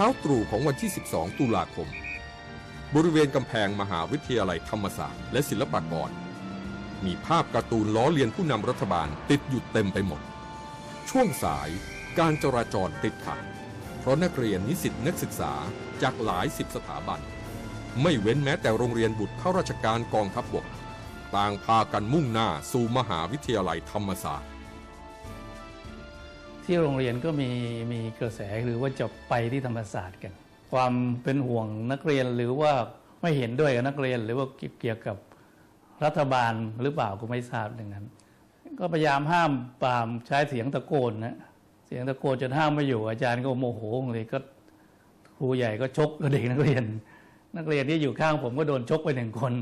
ช้าตรู่ของวันที่ 12 ตุลาคม บริเวณกำแพงมหาวิทยาลัยธรรมศาสตร์และศิลปากร มีภาพการ์ตูนล้อเลียนผู้นำรัฐบาลติดอยู่เต็มไปหมด ช่วงสายการจราจรติดขัด เพราะนักเรียนนิสิตนักศึกษาจากหลายสิบสถาบัน ไม่เว้นแม้แต่โรงเรียนบุตรข้าราชการกองทัพบกต่างพากันมุ่งหน้าสู่มหาวิทยาลัยธรรมศาสตร์ ที่โรงเรียนก็มีมีกระแสหรือว่าจะไปที่ธรรมศาสตร์กัน ความเป็นห่วงนักเรียนหรือว่าไม่เห็นด้วยกับนักเรียน หรือว่าเกี่ยวกับรัฐบาลหรือเปล่าก็ไม่ทราบดังนั้น ก็พยายามห้ามปรามใช้เสียงตะโกนนะเสียงตะโกนจนห้ามไม่อยู่ อาจารย์ก็โมโหเลยก็ครูใหญ่ก็ชกกับเด็กนักเรียน นักเรียนที่อยู่ข้างผมก็โดนชกไปหนึ่งคน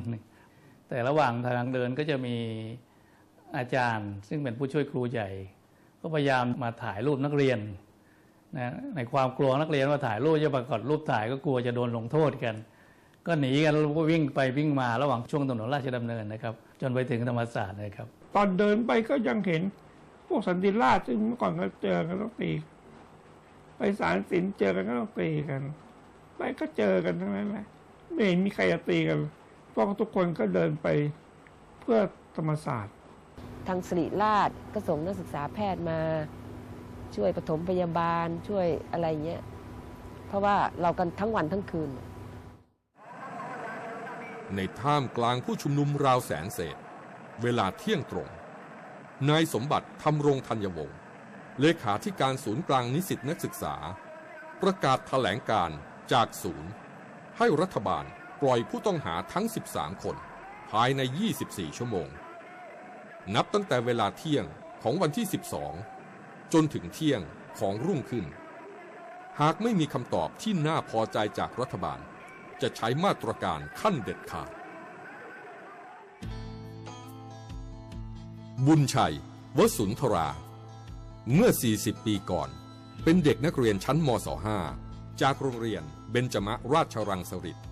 แต่ระหว่างทางเดินก็จะมีอาจารย์ ซึ่งเป็นผู้ช่วยครูใหญ่ ก็พยายามมาถ่ายรูปนักเรียนนะในความกลัวนักเรียนว่าถ่ายรูปจะปรากฏรูปถ่ายก็กลัวจะโดนลงโทษกัน ก็หนีกันแล้วิ่งไปวิ่งมาระหว่างช่วงถนนราชดำเนินนะครับ จนไปถึงธรรมศาสตร์นะครับ ตอนเดินไปก็ยังเห็นพวกสันติราชซึ่งเมื่อก่อนก็เจอกันต้องตีไปศาลสินเจอกันก็ต้องตีกันไปก็เจอกันทั้งนั้นแหละไม่เห็นมีใครจะตีกันเพราะทุกคนก็เดินไปเพื่อธรรมศาสตร์ ทางสิริราชก็ส่งนักศึกษาแพทย์มา ช่วยปฐมพยาบาลช่วยอะไรเงี้ย เพราะว่าเรากันทั้งวันทั้งคืน ในท่ามกลางผู้ชุมนุมราวแสนเศษ เวลาเที่ยงตรง นายสมบัติทำรงธัญวงศ์เลขาธิการศูนย์กลางนิสิตนักศึกษา ประกาศถแถลงการจากศูนย์ ให้รัฐบาลปล่อยผู้ต้องหาทั้ง 13 คน ภายใน 24 ชั่วโมง นับตั้งแต่เวลาเที่ยงของวันที่ 12 จนถึงเที่ยงของรุ่งขึ้น หากไม่มีคำตอบที่น่าพอใจจากรัฐบาล จะใช้มาตรการขั้นเด็ดขาด บุญชัย วสุนทรา เมื่อ 40 ปีก่อน เป็นเด็กนักเรียนชั้นมศ5จากโรงเรียนเบญจมราชรังสฤษดิ์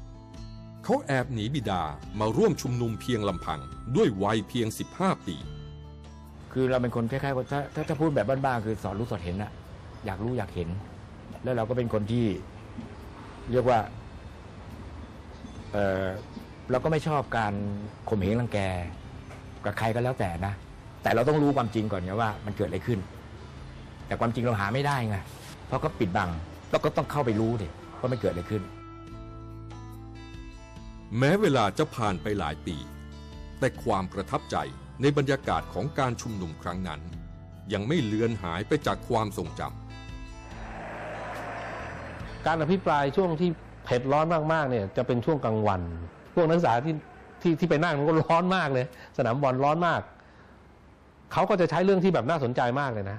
เขาแอบหนีบิดามาร่วมชุมนุมเพียงลำพัง ด้วยวัยเพียง 15 ปี คือเราเป็นคนคล้ายๆว่าถ้าถ้าถ้าพูดแบบบ้านๆคือสอนรู้สอนเห็นอะอยากรู้อยากเห็น แล้วเราก็เป็นคนที่เรียกว่าเออเราก็ไม่ชอบการข่มเหงรังแกกับใครก็แล้วแต่นะ แต่เราต้องรู้ความจริงก่อนไงว่ามันเกิดอะไรขึ้น แต่ความจริงเราหาไม่ได้ไงเพราะก็ปิดบังเราก็ต้องเข้าไปรู้ดิว่ามันเกิดอะไรขึ้น แม้เวลาจะผ่านไปหลายปี แต่ความประทับใจในบรรยากาศของการชุมนุมครั้งนั้น ยังไม่เลือนหายไปจากความทรงจำการอภิปรายช่วงที่เผ็ดร้อนมากๆเนี่ยจะเป็นช่วงกลางวัน พวกนักศึกษาที่ที่ที่ไปนั่งมันก็ร้อนมากเลย สนามบอลร้อนมาก เขาก็จะใช้เรื่องที่แบบน่าสนใจมากเลยนะ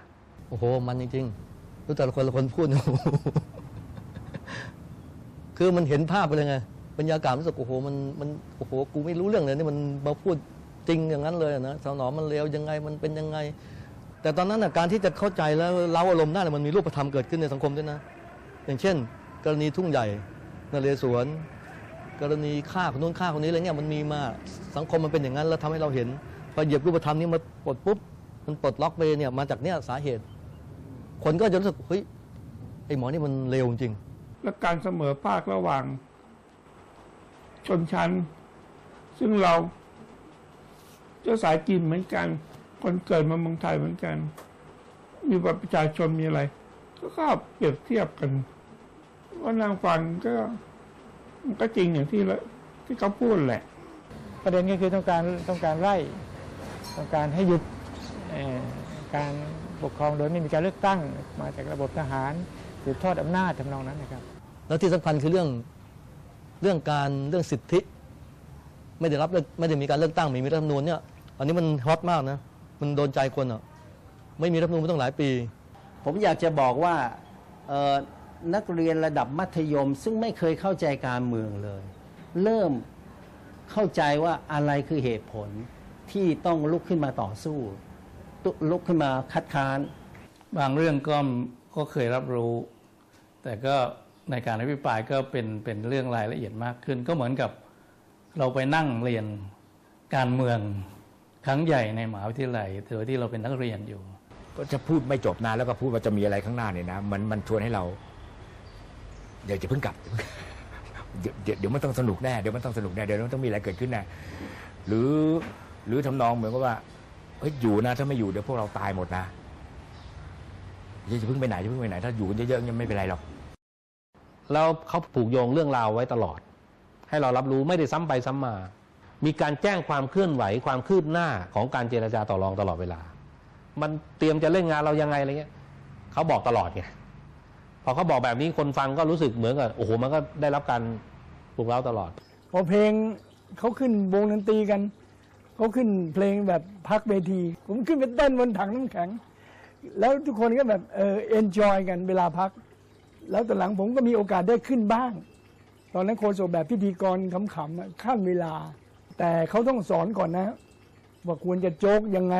โอ้โห มันจริงๆรู้แต่ละคนละคนพูด คือมันเห็นภาพไปเลยไง บรรยากาศรู้สึกโอ้โหมันมันโอ้โหกูไม่รู้เรื่องเลยนี่มันมาพูดจริงอย่างนั้นเลยนะสนอมมันเลวยังไงมันเป็นยังไง แต่ตอนนั้นนะการที่จะเข้าใจแล้วเล้าอารมณ์ได้เนี่ยมันมีรูปธรรมเกิดขึ้นในสังคมด้วยนะ อย่างเช่น กรณีทุ่งใหญ่นเรศวรกรณีฆ่าคนนู้นฆ่าคนนี้อะไรเงี้ยมันมีมาสังคมมันเป็นอย่างนั้นแล้วทำให้เราเห็นพอเหยียบรูปธรรมนี้มาปลดปุ๊บมันปลดล็อกไปเนี่ยมาจากเนี่ยสาเหตุ คนก็จะรู้สึกเฮ้ยไอ้หมอนี่มันเลวจริง และการเสมอภาคระหว่าง ชนชั้น ซึ่งเราเจ้าสายกินเหมือนกัน คนเกิดมาเมืองไทยเหมือนกัน มีบัตรประชาชนมีอะไร ก็เข้าเปรียบเทียบกันว่านางฟังก็มันก็จริงอย่างที่ละที่เขาพูดแหละ ประเด็นก็คือต้องการต้องการไล่ต้องการให้หยุดเอ่อการปกครองโดยไม่มีการเลือกตั้งมาจากระบบทหารสืบทอดอำนาจทำนองนั้นนะครับ แล้วที่สำคัญคือเรื่อง เรื่องการเรื่องสิทธิ ไม่ได้รับเลือกไม่ได้มีการเลือกตั้งไม่มีรัฐธรรมนูญเนี่ยอันนี้มันฮอตมากนะมันโดนใจคนอะไม่มีรัฐธรรมนูญมาตั้งหลายปี ผมอยากจะบอกว่าเอ่อนักเรียนระดับมัธยม ซึ่งไม่เคยเข้าใจการเมืองเลย เริ่มเข้าใจว่าอะไรคือเหตุผลที่ต้องลุกขึ้นมาต่อสู้ตุลุกขึ้นมาคัดค้าน บางเรื่องก็ก็เคยรับรู้ แต่ก็ ในการอภิปรายก็เป็นเป็นเรื่องรายละเอียดมากขึ้น ก็เหมือนกับเราไปนั่งเรียนการเมืองครั้งใหญ่ในมหาวิทยาลัยโดยที่เราเป็นนักเรียนอยู่ ก็จะพูดไม่จบนะแล้วก็พูดว่าจะมีอะไรข้างหน้าเนี่ยนะมันมันชวนให้เราเดี๋ยวจะเพิ่งกลับเดี๋ยวเดี๋ยวมันต้องสนุกแน่เดี๋ยวมันต้องสนุกแน่เดี๋ยวมันต้องมีอะไรเกิดขึ้นแน่หรือหรือทำนองเหมือนกับว่าเฮ้ยอยู่นะถ้าไม่อยู่เดี๋ยวพวกเราตายหมดนะอย่าจะเพิ่งไปไหนจะเพิ่งไปไหน ถ้าอยู่กันเยอะๆยังไม่เป็นไรหรอก แล้วเขาผูกโยงเรื่องราวไว้ตลอด ให้เรารับรู้ไม่ได้ซ้ำไปซ้ำมา มีการแจ้งความเคลื่อนไหวความคืบหน้าของการเจรจาต่อรองตลอดเวลา มันเตรียมจะเล่นงานเรายังไงอะไรเงี้ยเขาบอกตลอดไงพอเขาบอกแบบนี้คนฟังก็รู้สึกเหมือนกับโอ้โหมันก็ได้รับการปลุกเร้าตลอดพอเพลงเขาขึ้นวงดนตรีกันเขาขึ้นเพลงแบบพักเวที ผมขึ้นไปเต้นบนถังน้ำแข็ง แล้วทุกคนก็แบบเออเอนจอยกันเวลาพัก แล้วตอนหลังผมก็มีโอกาสได้ขึ้นบ้าง ตอนนั้นโคโซแบบพิธีกรขำๆข้ามเวลา แต่เขาต้องสอนก่อนนะ ว่าควรจะโจกยังไง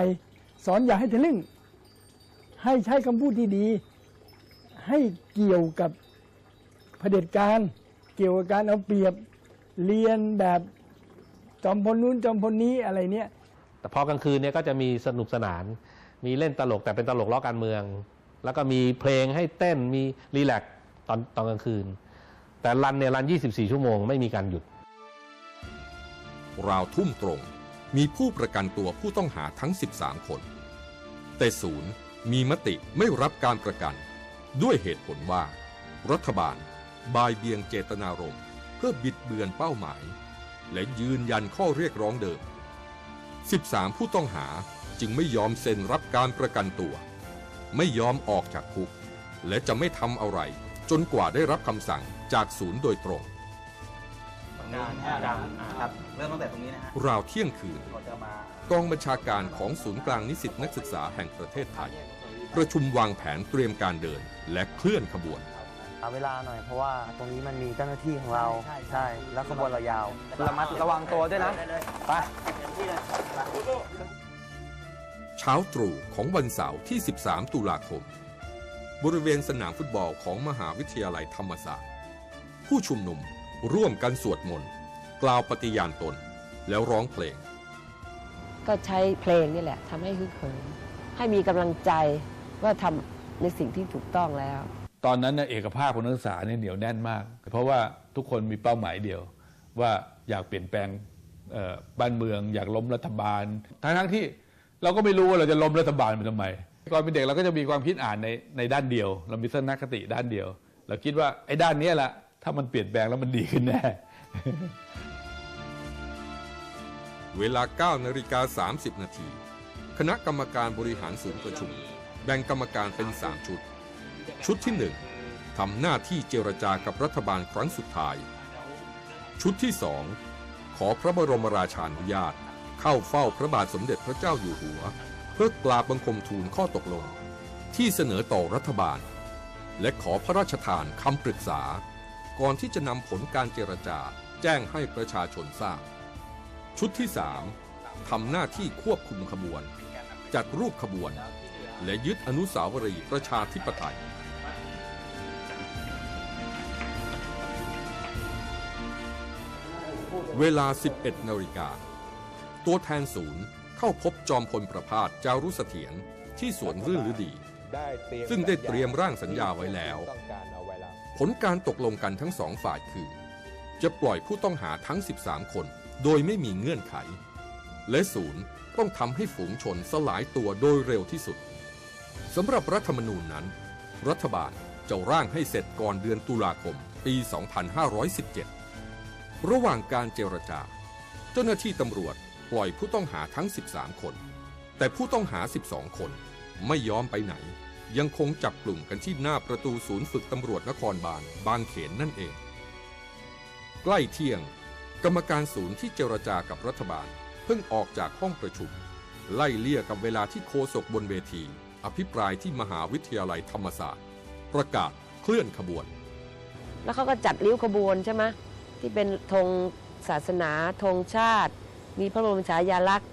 สอนอย่าให้ทะลึ่ง ให้ใช้คำพูดที่ดี ให้เกี่ยวกับเผด็จการ เกี่ยวกับการเอาเปรียบเรียนแบบจอมพลนู้นจอมพลนี้อะไรเนี้ยแต่พอกลางคืนเนี่ยก็จะมีสนุกสนาน มีเล่นตลกแต่เป็นตลกล้อการเมือง แล้วก็มีเพลงให้เต้นมีรีแลก ตอนตอนกลางคืน แต่รันเนี่ยรัน 24 ชั่วโมงไม่มีการหยุด ราวทุ่มตรง มีผู้ประกันตัวผู้ต้องหาทั้ง 13 คน แต่ศูนย์มีมติไม่รับการประกัน ด้วยเหตุผลว่า รัฐบาลบายเบียงเจตนารมณ์เพื่อบิดเบือนเป้าหมาย และยืนยันข้อเรียกร้องเดิม 13 ผู้ต้องหาจึงไม่ยอมเซ็นรับการประกันตัว ไม่ยอมออกจากคุก และจะไม่ทำอะไร จนกว่าได้รับคำสั่งจากศูนย์โดยตรงครับเริ่มตั้งแต่ตรงนี้นะฮะราวเที่ยงคืนก่อนจะมากองบัญชาการของศูนย์กลางนิสิตนักศึกษาแห่งประเทศไทย ประชุมวางแผนเตรียมการเดินและเคลื่อนขบวนเอาเวลาหน่อยเพราะว่าตรงนี้มันมีเจ้าหน้าที่ของเราใช่ แล้วขบวนเรายาวระมัดระวังตัวด้วยนะไปเช้าตรู่ของวันเสาร์ที่ 13 ตุลาคม บริเวณสนามฟุตบอลของมหาวิทยาลัยธรรมศาสตร์ ผู้ชุมนุมร่วมกันสวดมนต์กล่าวปฏิญาณตนแล้วร้องเพลง ก็ใช้เพลงนี่แหละทำให้ฮึกเหิมให้มีกำลังใจว่าทำในสิ่งที่ถูกต้องแล้ว ตอนนั้นเนี่ยเอกภาพของนักศึกษาเนี่ยเหนียวแน่นมาก เพราะว่าทุกคนมีเป้าหมายเดียว ว่าอยากเปลี่ยนแปลงเอ่อบ้านเมือง อยากล้มรัฐบาล ทั้งทั้งที่เราก็ไม่รู้ว่าเราจะล้มรัฐบาลไปทำไม ก่อนเป็นเด็กเราก็จะมีความคิดอ่านในในด้านเดียว เรามีทัศนคติด้านเดียว เราคิดว่าไอ้ด้านนี้แหละถ้ามันเปลี่ยนแปลงแล้วมันดีขึ้นแน่ เวลา9นาฬิกา30 นาที คณะกรรมการบริหารศูนย์ประชุม แบ่งกรรมการเป็น 3 ชุด ชุดที่ 1ทำหน้าที่เจรจากับรัฐบาลครั้งสุดท้าย ชุดที่ 2 ขอพระบรมราชานุญาต เข้าเฝ้าพระบาทสมเด็จพระเจ้าอยู่หัว เพื่อกราบบังคมทูลข้อตกลง ที่เสนอต่อรัฐบาล และขอพระราชทานคำปรึกษา ก่อนที่จะนำผลการเจรจาแจ้งให้ประชาชนทราบ ชุดที่ 3ทำหน้าที่ควบคุมขบวน จัดรูปขบวน และยึดอนุสาวรีย์ประชาธิปไตยเวลา 11 นาฬิกา ตัวแทนศูนย์ เข้าพบจอมพลประพาสจารุเสถียรที่สวนรื่นฤดี ซึ่งได้เตรียมร่างสัญญาไว้แล้ว ผลการตกลงกันทั้งสองฝ่ายคือ จะปล่อยผู้ต้องหาทั้ง 13 คน โดยไม่มีเงื่อนไข และศูนย์ต้องทำให้ฝูงชนสลายตัวโดยเร็วที่สุดสำหรับรัฐธรรมนูญนั้น รัฐบาลจะร่างให้เสร็จก่อนเดือนตุลาคม ปี 2517 ระหว่างการเจรจา เจ้าหน้าที่ตำรวจ ปล่อยผู้ต้องหาทั้ง 13 คน แต่ผู้ต้องหา 12 คนไม่ยอมไปไหน ยังคงจับกลุ่มกันที่หน้าประตูศูนย์ฝึกตำรวจนครบาลบางเขนนั่นเอง ใกล้เที่ยง กรรมการศูนย์ที่เจรจากับรัฐบาล เพิ่งออกจากห้องประชุม ไล่เลี่ยกับเวลาที่โคศกบนเวที อภิปรายที่มหาวิทยาลัยธรรมศาสตร์ ประกาศเคลื่อนขบวน แล้วเขาก็จัดริ้วขบวนใช่ไหมที่เป็นธงศาสนาธงชาติ มีพระบรมฉายาลักษณ์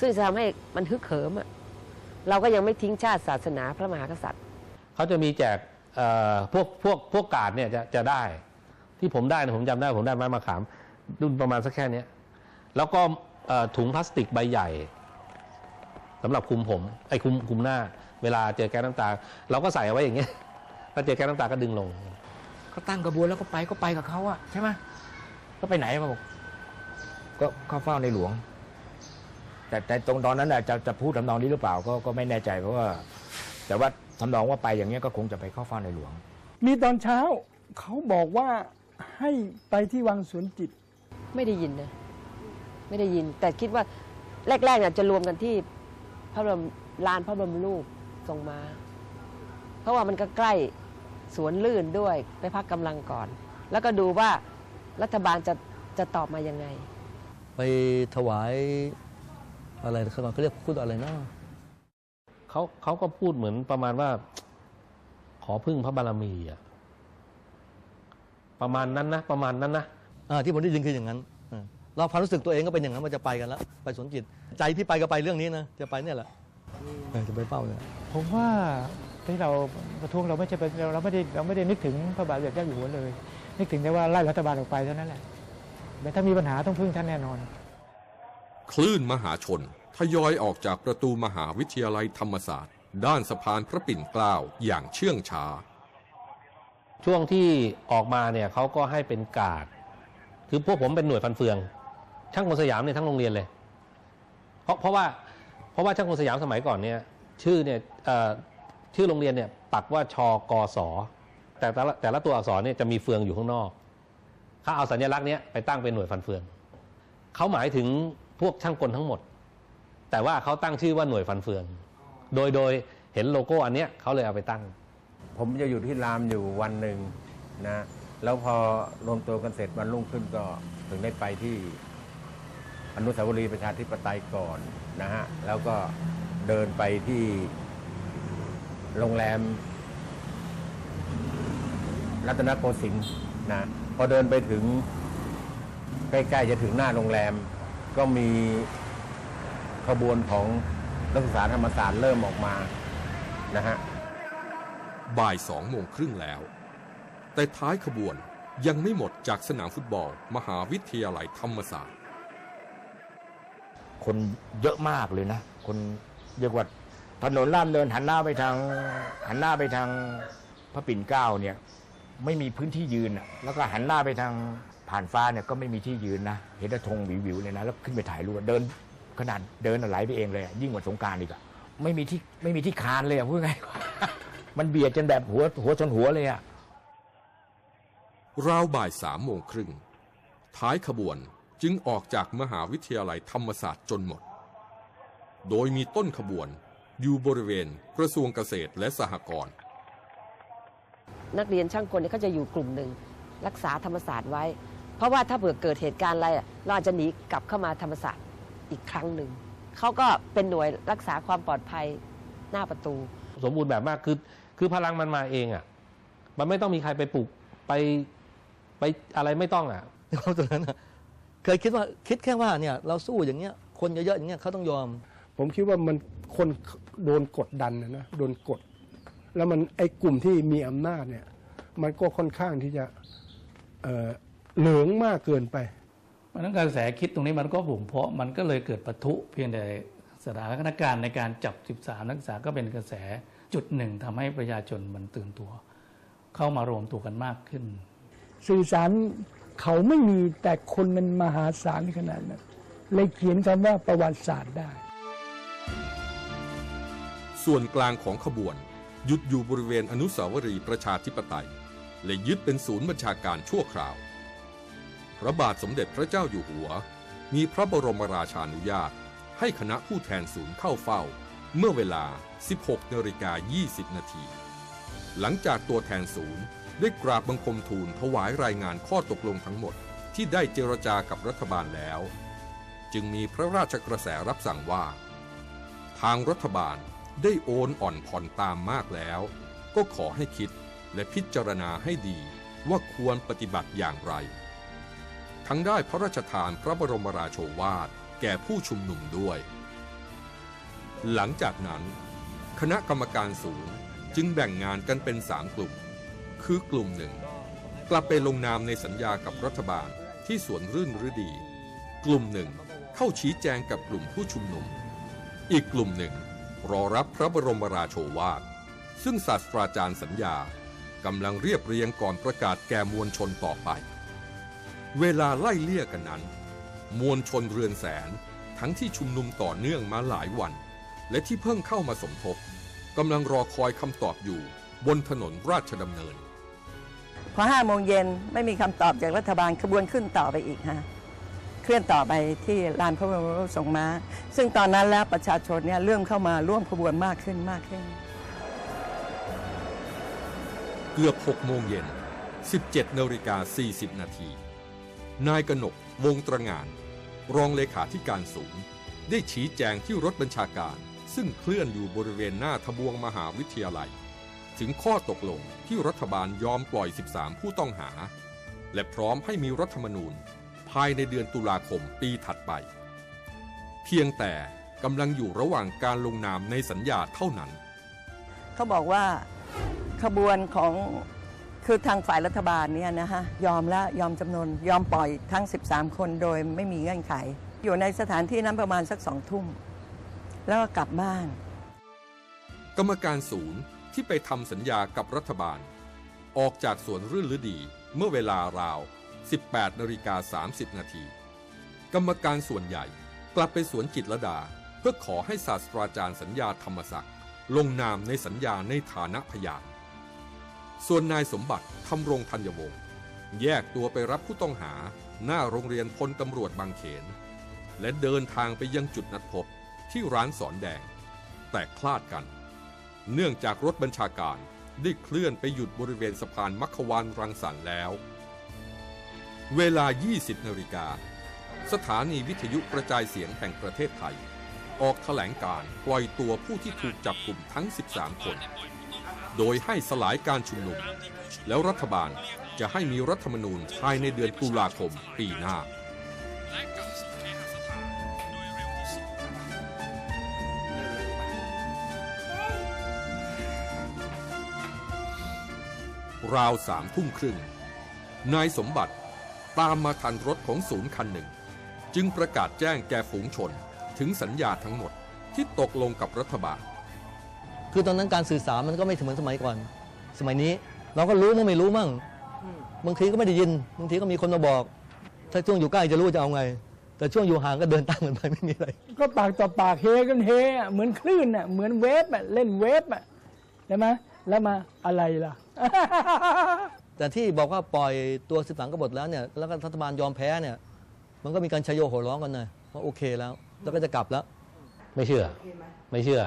ซึ่งจะทำให้มันฮึกเหิมอะเราก็ยังไม่ทิ้งชาติศาสนาพระมหากษัตริย์เขาจะมีแจกเอ่อพวกพวกพวกกาดเนี่ยจะจะได้ ที่ผมได้นะผมจำได้ผมได้ไม้มะขามรุ่นประมาณสักแค่เนี้ยแล้วก็เอ่อถุงพลาสติกใบใหญ่สำหรับคลุมผมไอ้คลุมคลุมหน้า เวลาเจอแก๊สน้ำตา เราก็ใส่เอาไว้อย่างเงี้ยถ้าเจอแก๊สน้ำตาก็ดึงลงเขาตั้งกระบวนแล้วก็ไปก็ไปกับเขาอะใช่ไหมก็ไปไหนมาบอก ก็เข้าเฝ้าในหลวง แต่แต่ตรงตอนนั้นน่ะจะจะพูดทำนองนี้หรือเปล่าก็ก็ไม่แน่ใจเพราะว่า แต่ว่าทำนองว่าไปอย่างเงี้ยก็คงจะไปเข้าเฝ้าในหลวง มีตอนเช้าเขาบอกว่าให้ไปที่วังสวนจิต ไม่ได้ยินนะไม่ได้ยิน แต่คิดว่าแรกๆเนี่ยจะรวมกันที่พระบรมลานพระบรมรูปทรงมา เพราะว่ามันก็ใกล้สวนลื่นด้วยไปพักกำลังก่อน แล้วก็ดูว่ารัฐบาลจะจะตอบมายังไง ไปถวายอะไรเขาเขาเรียกพูดอะไรนะเขาเขาก็พูดเหมือนประมาณว่า ขอพึ่งพระบารมีอะประมาณนั้นนะประมาณนั้นนะอ่าที่ผมได้ยินคืออย่างนั้นอ่าเราความรู้สึกตัวเองก็เป็นอย่างนั้นว่าจะไปกันแล้วไปสวนจิต ใจพี่ไปก็ไปเรื่องนี้นะจะไปเนี่ยแหละเออจะไปเป้าเนี่ยผมว่าที่เราประท้วงเราไม่ใช่เป็นเราไม่ได้เราไม่ได้นึกถึงพระบาทสมเด็จเจ้าอยู่หัวเลย นึกถึงแต่ว่าไล่รัฐบาลออกไปเท่านั้นแหละ แต่ถ้ามีปัญหาต้องพึ่งท่านแน่นอน คลื่นมหาชนทยอยออกจากประตูมหาวิทยาลัยธรรมศาสตร์ ด้านสะพานพระปิ่นเกล้าอย่างเชื่องช้า ช่วงที่ออกมาเนี่ยเขาก็ให้เป็นกาดคือพวกผมเป็นหน่วยฟันเฟือง ช่างกลสยามเนี่ยทั้งโรงเรียนเลย เพราะเพราะว่าเพราะว่าช่างกลสยามสมัยก่อนเนี่ยชื่อเนี่ยเอ่อชื่อโรงเรียนเนี่ยปักว่าชกศแต่แต่ละแต่ละตัวอักษรเนี่ยจะมีเฟืองอยู่ข้างนอก เขาเอาสัญลักษณ์นี้ไปตั้งเป็นหน่วยฟันเฟือง เขาหมายถึงพวกช่างกลทั้งหมด แต่ว่าเขาตั้งชื่อว่าหน่วยฟันเฟือง โดยโดยเห็นโลโก้อันเนี้ยเขาเลยเอาไปตั้ง ผมจะอยู่ที่รามอยู่วันหนึ่งนะแล้วพอรวมตัวกันเสร็จวันรุ่งขึ้นก็ถึงได้ไปที่อนุสาวรีย์ประชาธิปไตยก่อนนะฮะแล้วก็เดินไปที่โรงแรม รัตนโกสินทร์นะ พอเดินไปถึงใกล้ๆจะถึงหน้าโรงแรม ก็มีขบวนของนักศึกษาธรรมศาสตร์เริ่มออกมานะฮะบ่ายสองโมงครึ่งแล้ว แต่ท้ายขบวนยังไม่หมดจากสนามฟุตบอล มหาวิทยาลัยธรรมศาสตร์ คนเยอะมากเลยนะ คนเรียกว่าถนนลาดเดินหันหน้าไปทางหันหน้าไปทางพระปิ่นเกล้าเนี่ย ไม่มีพื้นที่ยืนอะแล้วก็หันหน้าไปทางผ่านฟ้าเนี่ยก็ไม่มีที่ยืนนะ เห็นแต่ธงวิวๆเลยนะแล้วขึ้นไปถ่ายรูปเดินขนาดเดินไหลไปเองเลยอะยิ่งกว่าสงกรารอีกอะไม่มีที่ไม่มีที่คานเลยอะพูดไงมันเบียดจนแบบหัวหัวชนหัวเลยอะ ราวบ่ายสามโมงครึ่ง ท้ายขบวนจึงออกจากมหาวิทยาลัยธรรมศาสตร์จนหมด โดยมีต้นขบวนอยู่บริเวณกระทรวงเกษตรและสหกรณ์ นักเรียนช่างกลเนี่ยเขาจะอยู่กลุ่มหนึ่งรักษาธรรมศาสตร์ไว้ เพราะว่าถ้าเผื่อเกิดเหตุการณ์อะไรอะเราอาจจะหนีกลับเข้ามาธรรมศาสตร์อีกครั้งหนึ่งเขาก็เป็นหน่วยรักษาความปลอดภัยหน้าประตู สมบูรณ์แบบมากคือคือพลังมันมาเองอะมันไม่ต้องมีใครไปปลุกไปไปอะไรไม่ต้องอะในความตอนนั้นน่ะเคยคิดว่าคิดแค่ว่าเนี่ยเราสู้อย่างเงี้ยคนเยอะๆอย่างเงี้ยเขาต้องยอม ผมคิดว่ามันคนโดนกดดันนะนะโดนกด แล้วมันไอ้กลุ่มที่มีอำนาจเนี่ย มันก็ค่อนข้างที่จะเอ่อเหลืองมากเกินไปเพราะฉะนั้นกระแสคิดตรงนี้มันก็บ่งเพาะมันก็เลยเกิดปะทุเพียงแต่สถานการณ์ในการจับ 13 นักศึกษาก็เป็นกระแสจุดหนึ่งทำให้ประชาชนมันตื่นตัว เข้ามารวมตัวกันมากขึ้น สื่อสารเขาไม่มีแต่คนมันมหาศาลขนาดนั้นเลยเขียนคำว่าประวัติศาสตร์ได้ ส่วนกลางของขบวน หยุดอยู่บริเวณอนุสาวรีย์ประชาธิปไตย และยึดเป็นศูนย์บัญชาการชั่วคราว พระบาทสมเด็จพระเจ้าอยู่หัว มีพระบรมราชานุญาต ให้คณะผู้แทนศูนย์เข้าเฝ้า เมื่อเวลา 16นาฬิกา20 นาที หลังจากตัวแทนศูนย์ได้กราบบังคมทูลถวายรายงานข้อตกลงทั้งหมดที่ได้เจรจากับรัฐบาลแล้ว จึงมีพระราชกระแสรับสั่งว่า ทางรัฐบาล ได้โอนอ่อนผ่อนตามมากแล้ว ก็ขอให้คิดและพิจารณาให้ดีว่าควรปฏิบัติอย่างไร ทั้งได้พระราชทานพระบรมราโชวาทแก่ผู้ชุมนุมด้วย หลังจากนั้น คณะกรรมการศูนย์จึงแบ่งงานกันเป็นสามกลุ่ม คือกลุ่มหนึ่ง กลับไปลงนามในสัญญากับรัฐบาลที่สวนรื่นฤดี กลุ่มหนึ่งเข้าชี้แจงกับกลุ่มผู้ชุมนุม อีกกลุ่มหนึ่ง รอรับพระบรมราโชวาท ซึ่งศาสตราจารย์สัญญากำลังเรียบเรียงก่อนประกาศแก่มวลชนต่อไป เวลาไล่เลี่ยกันนั้น มวลชนเรือนแสนทั้งที่ชุมนุมต่อเนื่องมาหลายวัน และที่เพิ่งเข้ามาสมทบกำลังรอคอยคำตอบอยู่บนถนนราชดำเนิน พอห้าโมงเย็นไม่มีคำตอบจากรัฐบาลขบวนขึ้นต่อไปอีกฮะ เคลื่อนต่อไปที่ลานพระบรมรูปทรงม้า ซึ่งตอนนั้นแล้วประชาชนเนี่ยเริ่มเข้ามาร่วมขบวนมากขึ้นมากขึ้น เกือบ6โมงเย็น 17นาฬิกา40 นาที นายกนกวงตระงาน รองเลขาธิการศูนย์ได้ชี้แจงที่รถบัญชาการ ซึ่งเคลื่อนอยู่บริเวณหน้าทบวงมหาวิทยาลัย ถึงข้อตกลงที่รัฐบาลยอมปล่อย 13 ผู้ต้องหา และพร้อมให้มีรัฐธรรมนูญ ภายในเดือนตุลาคมปีถัดไป เพียงแต่กำลังอยู่ระหว่างการลงนามในสัญญาเท่านั้น เขาบอกว่าขบวนของคือทางฝ่ายรัฐบาลเนี่ยนะฮะยอมแล้วยอมจำนวนยอมปล่อยทั้ง 13 คนโดยไม่มีเงื่อนไข อยู่ในสถานที่นั้นประมาณสักสองทุ่ม แล้วก็กลับบ้าน กรรมการศูนย์ที่ไปทำสัญญากับรัฐบาล ออกจากสวนรื่นฤดีเมื่อเวลาราว 18นาฬิกา30 นาที กรรมการส่วนใหญ่กลับไปสวนจิตรดา เพื่อขอให้ศาสตราจารย์สัญญาธรรมศักดิ์ลงนามในสัญญาในฐานะพยาน ส่วนนายสมบัติทำรงธัญวงศ์แยกตัวไปรับผู้ต้องหาหน้าโรงเรียนพลตำรวจบางเขน และเดินทางไปยังจุดนัดพบที่ร้านสอนแดง แต่คลาดกัน เนื่องจากรถบัญชาการได้เคลื่อนไปหยุดบริเวณสะพานมัคควานรังสรรค์แล้ว เวลา 20นาฬิกา สถานีวิทยุกระจายเสียงแห่งประเทศไทย ออกแถลงการปล่อยตัวผู้ที่ถูกจับกลุ่มทั้ง 13 คน โดยให้สลายการชุมนุม แล้วรัฐบาลจะให้มีรัฐธรรมนูญภายในเดือนตุลาคมปีหน้าราวสามทุ่มครึ่ง นายสมบัติ ตามมาทันรถของศูนย์คันหนึ่ง จึงประกาศแจ้งแก่ฝูงชนถึงสัญญาทั้งหมดที่ตกลงกับรัฐบาล คือตอนนั้นการสื่อสารมันก็ไม่เหมือนสมัยก่อน สมัยนี้เราก็รู้มั่งไม่รู้มั่งบางทีก็ไม่ได้ยินบางทีก็มีคนมาบอก ถ้าช่วงอยู่ใกล้จะรู้จะเอาไง แต่ช่วงอยู่ห่างก็เดินตามกันไปไม่มีอะไร ก็ปากต่อปากเฮกันเฮอะเหมือนคลื่นอะเหมือนเวฟอะเล่นเวฟอะใช่ไหมแล้วมาอะไรล่ะ แต่ที่บอกว่าปล่อยตัว13กบฏแล้วเนี่ยแล้วก็รัฐบาลยอมแพ้เนี่ย มันก็มีการชยโยโห่ร้องกันนะว่าโอเคแล้ว แล้วก็จะกลับแล้ว ไม่เชื่อ ไม่เชื่อ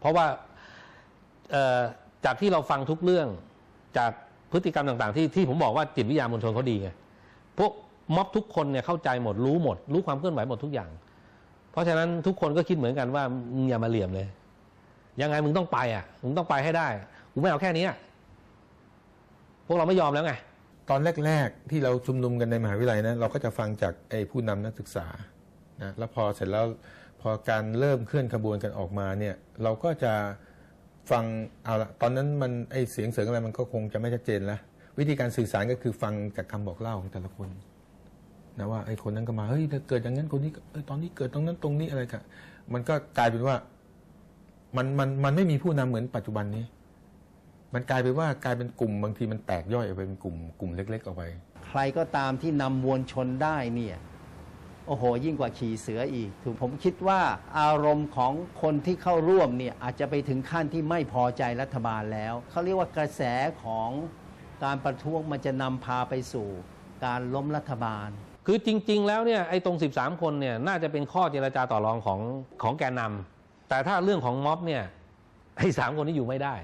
เพราะว่าเอ่อจากที่เราฟังทุกเรื่องจากพฤติกรรมต่าง ๆ ที่ที่ผมบอกว่าจิตวิทยามวลชนเขาดีไงพวกม็อบทุกคนเนี่ยเข้าใจหมดรู้หมด รู้ความเคลื่อนไหวหมดทุกอย่าง เพราะฉะนั้นทุกคนก็คิดเหมือนกันว่ามึงอย่ามาเหลี่ยมเลย ยังไงมึงต้องไปอะมึงต้องไปให้ได้กูไม่เอาแค่นี้อะ พวกเราไม่ยอมแล้วไง ตอนแรก ๆ ที่เราชุมนุมกันในมหาวิทยาลัยนะเราก็จะฟังจากไอ้ผู้นำนักศึกษานะแล้วพอเสร็จแล้วพอการเริ่มเคลื่อนขบวนกันออกมาเนี่ยเราก็จะฟังเอาละตอนนั้นมันไอ้เสียงเสริงอะไรมันก็คงจะไม่ชัดเจนแล้ววิธีการสื่อสารก็คือฟังจากคำบอกเล่าของแต่ละคนนะว่าไอ้คนนั้นก็มาเฮ้ยถ้าเกิดอย่างนั้นคนนี้เอ้ยตอนนี้เกิดตรงนั้นตรงนี้อะไรกันมันก็กลายเป็นว่ามันมันมันไม่มีผู้นำเหมือนปัจจุบันนี้ มันกลายเป็นว่ากลายเป็นกลุ่มบางทีมันแตกย่อยออกไปเป็นกลุ่มกลุ่มเล็ก ๆ ออกไป ใครก็ตามที่นำมวลชนได้เนี่ยโอ้โห ยิ่งกว่าขี่เสืออีกถึงผมคิดว่าอารมณ์ของคนที่เข้าร่วมเนี่ยอาจจะไปถึงขั้นที่ไม่พอใจรัฐบาลแล้ว เขาเรียกว่ากระแสของการประท้วงมันจะนำพาไปสู่การล้มรัฐบาล คือจริง ๆ แล้วเนี่ยไอ้ตรง 13 คนเนี่ยน่าจะเป็นข้อเจรจาต่อรองของของแกนนำแต่ถ้าเรื่องของม็อบเนี่ยไอ้สามคนนี้อยู่ไม่ได้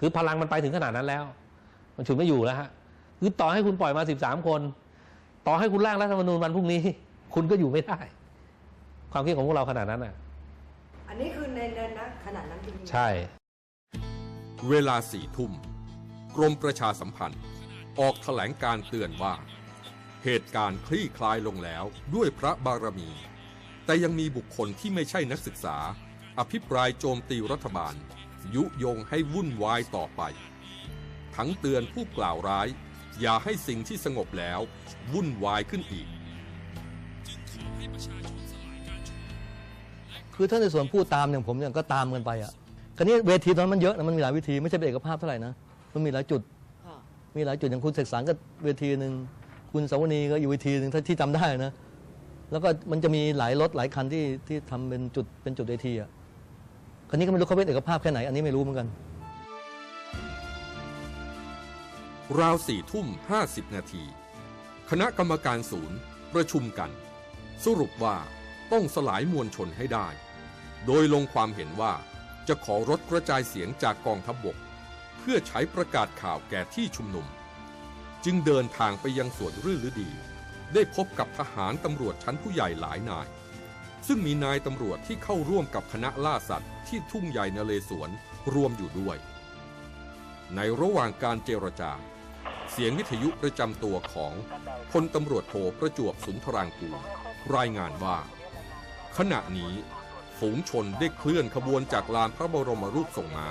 คือพลังมันไปถึงขนาดนั้นแล้ว มันฉุดไม่อยู่แล้วฮะคือต่อให้คุณปล่อยมา13คน ต่อให้คุณร่างรัฐธรรมนูญวันพรุ่งนี้ คุณก็อยู่ไม่ได้ ความคิดของพวกเราขนาดนั้นอะ อันนี้คือในในนะขนาดนั้นจริงๆใช่ เวลาสี่ทุ่มกรมประชาสัมพันธ์ ออกแถลงการเตือนว่า เหตุการณ์คลี่คลายลงแล้วด้วยพระบารมี แต่ยังมีบุคคลที่ไม่ใช่นักศึกษา อภิปรายโจมตีรัฐบาล ยุยงให้วุ่นวายต่อไป ทั้งเตือนผู้กล่าวร้าย อย่าให้สิ่งที่สงบแล้ว วุ่นวายขึ้นอีก คือถ้าในส่วนพูดตามอย่างผมเนี่ยก็ตามกันไปอะคราวนี้เวทีตอนนั้นมันเยอะนะมันมีหลายวิธีไม่ใช่เป็นเอกภาพเท่าไหร่นะมันมีหลายจุด มีหลายจุดอย่างคุณเสกสรรก็เวทีหนึ่งคุณสาวนีก็อยู่เวทีหนึ่งที่จำได้นะแล้วก็มันจะมีหลายรถหลายคันที่ที่ทำเป็นจุดเป็นจุดเวทีอะ คันนี้ก็ไม่รู้เขาเป็นเอกภาพแค่ไหน อันนี้ไม่รู้เหมือนกัน ราวสี่ทุ่มห้าสิบนาที คณะกรรมการศูนย์ประชุมกัน สรุปว่าต้องสลายมวลชนให้ได้ โดยลงความเห็นว่าจะขอรถกระจายเสียงจากกองทัพบบก เพื่อใช้ประกาศข่าวแก่ที่ชุมนุม จึงเดินทางไปยังสวนรื่นฤดี ได้พบกับทหารตำรวจชั้นผู้ใหญ่หลายนาย ซึ่งมีนายตำรวจที่เข้าร่วมกับคณะล่าสัตว์ที่ทุ่งใหญ่นเรศวรรวมอยู่ด้วย ในระหว่างการเจรจา เสียงวิทยุประจำตัวของพลตำรวจโทประจวบสุนทรางกูลรายงานว่า ขณะนี้ฝูงชนได้เคลื่อนขบวนจากลานพระบรมรูปทรงม้า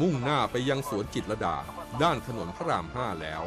มุ่งหน้าไปยังสวนจิตรลดาด้านถนนพระรามห้าแล้ว